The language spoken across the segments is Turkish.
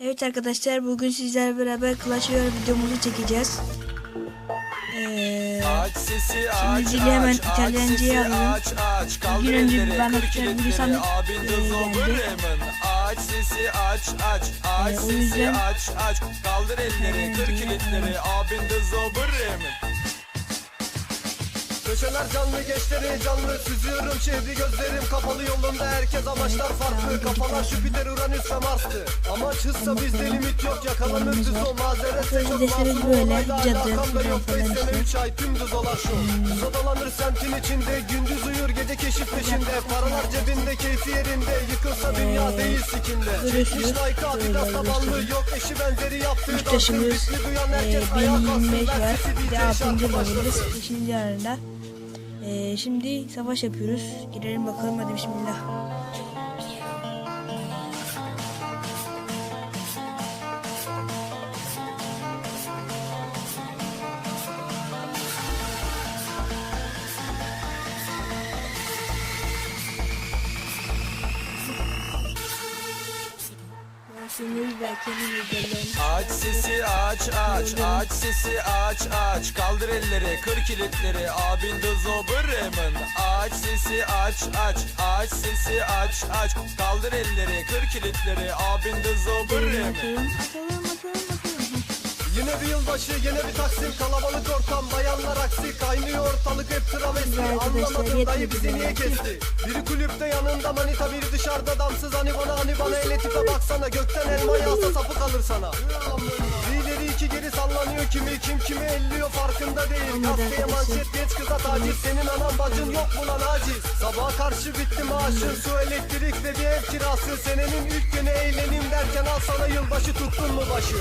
Evet arkadaşlar bugün sizlerle beraber Clash Royale videomuzu çekeceğiz. Ee, aç dili hemen İtalyanca'ya alalım. kaldır gün önce ben zoberemin Aç sesi aç aç aç sesi aç aç kaldır elleri kır kilitleri abin de zoberemin Köşeler canlı geçleri canlı Süzüyorum şehri gözlerim kapalı yolunda Herkes amaçlar farklı Kafalar Jüpiter, Uranüs ve Mars'tı Amaç hızsa bizde limit yok Yakalanır düz o mazeretse çok masum böyle, olayda Alakamda yok falan 5 sene işte. 3 ay tüm düz olan şu Düz odalanır semtin içinde Gündüz uyur gece keşif peşinde Paralar cebinde keyfi yerinde Yıkılsa dünya değil sikinde. Çekmiş like Adidas tabanlı. Yok eşi benzeri yaptığı dansın Ritmi duyan e, herkes ayağa kalksın 1025 var. Ver sesi DJ 6. şarkı başlasın 5. yarında. Ee, şimdi savaş yapıyoruz. Girelim bakalım hadi bismillah. Görsünüz belki videolarını. Aç sesi aç aç aç sesi aç aç kaldır elleri kır kilitleri. Abin de zoberemin Aç sesi aç aç aç sesi aç aç kaldır elleri kır kilitleri. Abin de zoberemin Yine bir yılbaşı yine bir taksim. Kalabalık ortam bayanlar aksi. Kaynıyor ortalık hep travesti. Anlamadım dayı bizi niye kesti? Biri kulüpte yanında manita biri dışarıda damsız. Hani bana hani bana ele tipe baksana. Gökten elma yağsa sapı kalır sana. Bir ileri iki geri sallanıyor. Kimi kim kimi elliyor farkında değil. Gazeteye manşet genç kıza taciz. Senin anan bacın yok mu lan aciz? Sabaha karşı bitti maaşın. Su elektrik ve bir ev kirası. Senenin ilk günü eğlenim derken al sana yılbaşı tuttun mu başı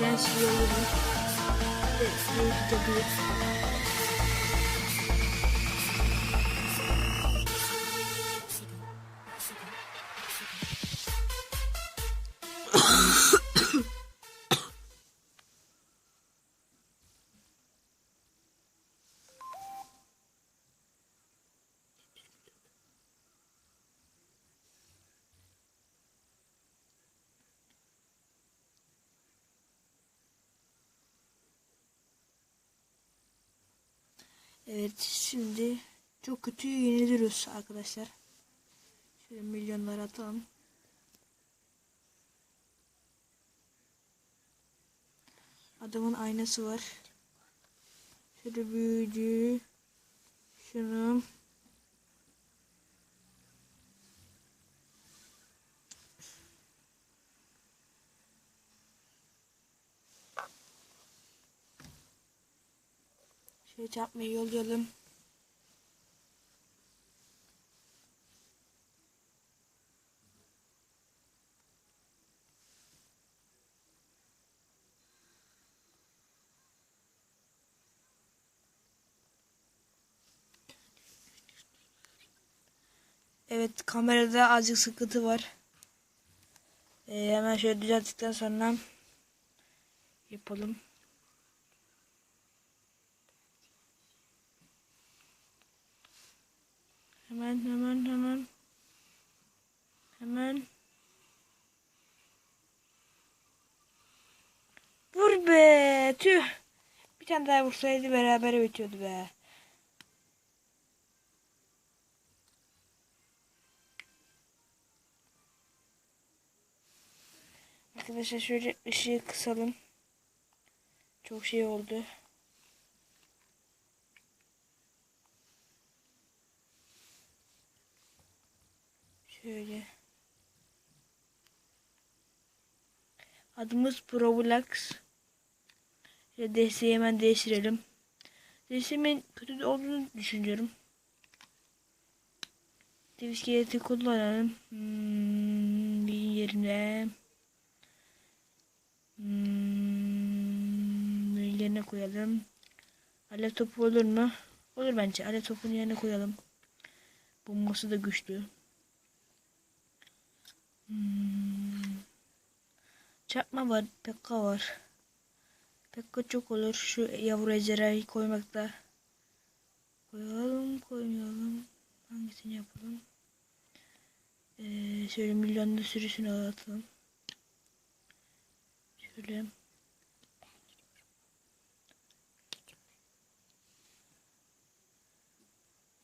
Arkadan prens yolunu. Evet, Evet şimdi çok kötü yeniliyoruz arkadaşlar. Şöyle milyonları atalım. Adamın aynası var. Şöyle büyücü. Şunu. Şöyle çarpmayı yollayalım. Evet kamerada azıcık sıkıntı var. Ee, hemen şöyle düzelttikten sonra yapalım. Hemen hemen hemen. Hemen. Vur be. Tüh. Bir tane daha vursaydı beraber bitiyordu be. Arkadaşlar şöyle ışığı kısalım. Çok şey oldu. Şöyle. Adımız Problax. Şöyle DS'yi hemen değiştirelim. DS'imin kötü olduğunu düşünüyorum. Diskeleti kullanalım. Hmm, bir yerine. Hmm, bir yerine koyalım. Alev topu olur mu? Olur bence. Alev topunu yerine koyalım. Bombası da güçlü. Hmm. Çarpma var. Pekka var. Pekka çok olur. Şu yavru ejderhayı koymakta. Koyalım koymayalım. Hangisini yapalım? Ee, şöyle milyonlu sürüsünü atalım. Şöyle.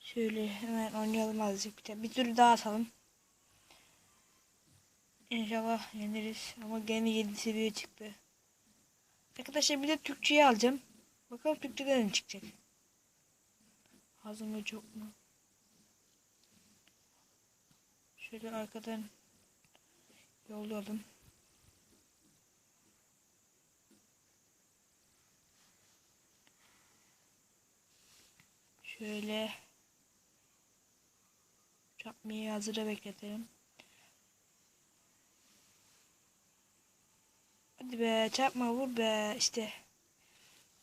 Şöyle hemen oynayalım azıcık bir, bir tur daha atalım. İnşallah yeniriz ama gene 7 seviye çıktı. Arkadaşlar bir de Türkçe'yi alacağım. Bakalım Türkçe'den ne çıkacak. Az mı çok mu? Şöyle arkadan yollayalım. Şöyle çarpmayı hazıra bekletelim. Hadi be çarpma vur be işte.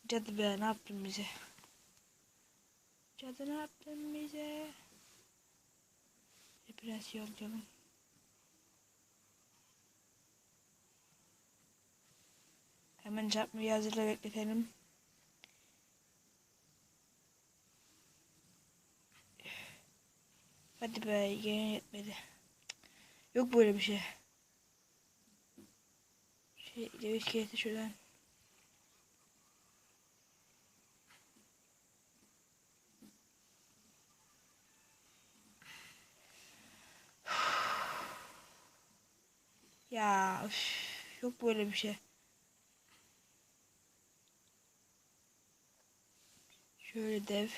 Cadı be ne yaptın bize? Cadı ne yaptın bize? Biraz yollayalım. Hemen çarpmayı hazırla bekletelim. Hadi be yine yetmedi. Yok böyle bir şey. Şey, ceviz kağıtı şuradan. Ya üf, yok böyle bir şey. Şöyle dev.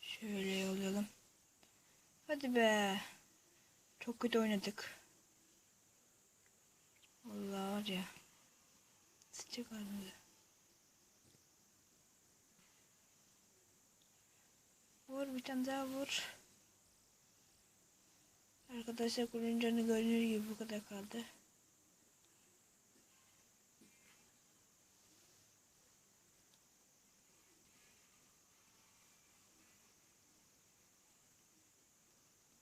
Şöyle yollayalım. Hadi be. Çok kötü oynadık. Vallahi var ya. Sıçacak ağzımıza. Vur bir tane daha vur. Arkadaşlar kulun canı görünür gibi bu kadar kaldı.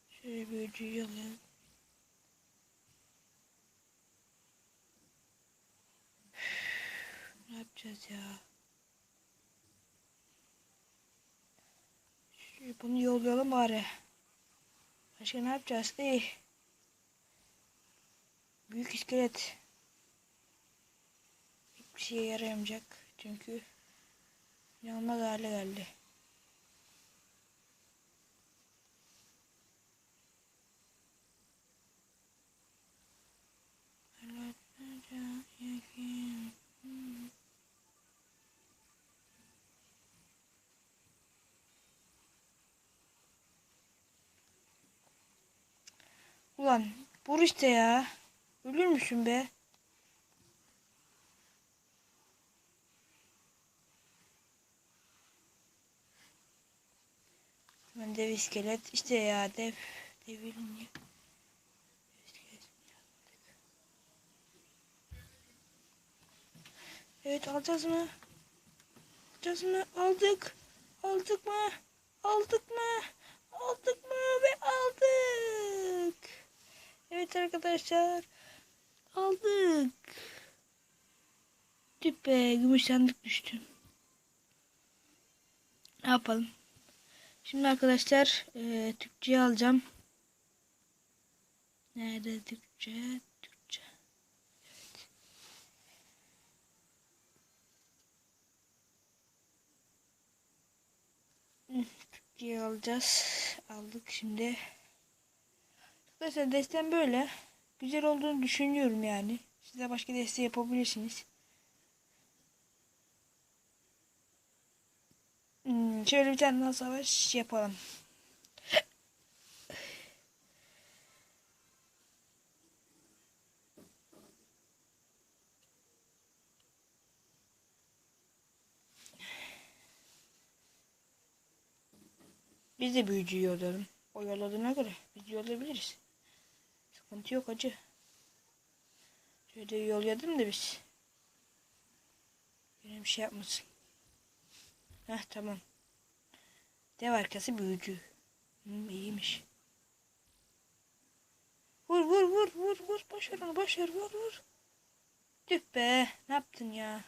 Şöyle bir ucuyu alayım. Ne yapacağız ya? Şöyle bunu yollayalım bari. Başka ne yapacağız? İyi. Büyük iskelet. Hiçbir şeye yarayamayacak. Çünkü inanılmaz hale geldi. Ulan vur işte ya. Ölür müsün be? Ben dev iskelet. işte ya dev. Devilim ya. Evet alacağız mı? Alacağız mı? Aldık. Aldık mı? Aldık mı? Aldık mı? Ve aldık. Evet arkadaşlar. Aldık. Tüh be gümüş sandık düştü. Ne yapalım? Şimdi arkadaşlar e, Türkçe'yi alacağım. Nerede Türkçe? Türkçe. Evet. Türkçe'yi alacağız. Aldık şimdi. Arkadaşlar destem böyle. Güzel olduğunu düşünüyorum yani. Siz de başka deste yapabilirsiniz. Hmm, şöyle bir tane daha savaş yapalım. Biz de büyücüyü yollayalım. O yolladığına göre biz yollayabiliriz. Sıkıntı yok acı. Şöyle yolladım da biz. Bir şey yapmasın. Heh tamam. Dev arkası büyücü. Hmm, iyiymiş. Vur vur vur vur vur. Boş ver onu boş ver vur vur. Tüh be. Ne yaptın ya?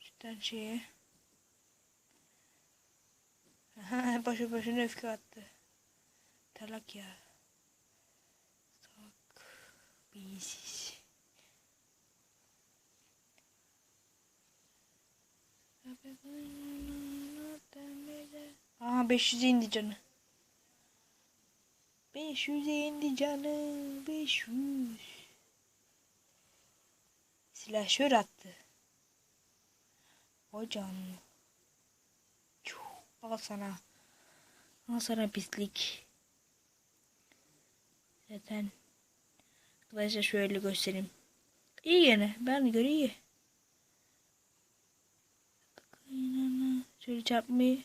Cidden şeye. Başı başına öfke attı. Talak ya. Tak. Beysiz. Aha 500'e indi canı. 500'e indi canı. 500. Silahşör attı. O canlı. Çuh, Al sana. Al sana pislik. Zaten. Arkadaşlar şöyle göstereyim. İyi gene. Ben göre iyi. Şöyle çarpmayı